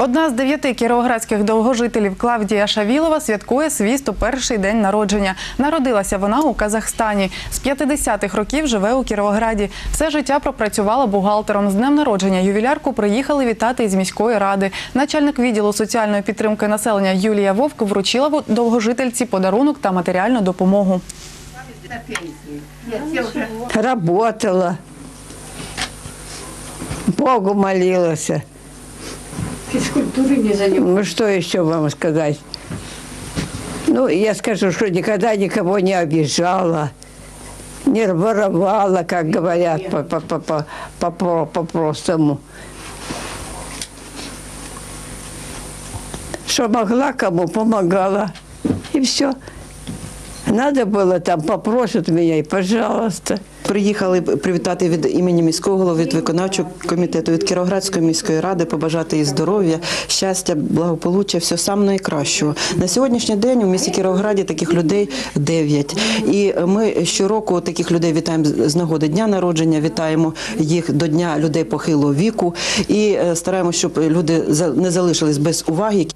Одна з дев'яти кіровоградських довгожителів Клавдія Шавілова святкує свій 101-й день народження. Народилася вона у Казахстані. З 50-х років живе у Кіровограді. Все життя пропрацювала бухгалтером. З днем народження ювілярку приїхали вітати із міської ради. Начальник відділу соціальної підтримки населення Юлія Вовк вручила довгожительці подарунок та матеріальну допомогу. Работала. Богу молилась. Физкультурой не занималась. Ну, что еще вам сказать? Ну, я скажу, что никогда никого не обижала, не воровала, как говорят по- по- по- по- по- по- по-простому. Что могла, кому помогала. И все. Надо было там, попросят меня, и пожалуйста. Приїхали привітати від імені міського голови, від виконавчого комітету, від Кіровоградської міської ради, побажати їй здоров'я, щастя, благополуччя, все саме найкращого. На сьогоднішній день у місті Кіровограді таких людей 9. І ми щороку таких людей вітаємо з нагоди дня народження, вітаємо їх до дня людей похилого віку і е, стараємося, щоб люди не залишились без уваги.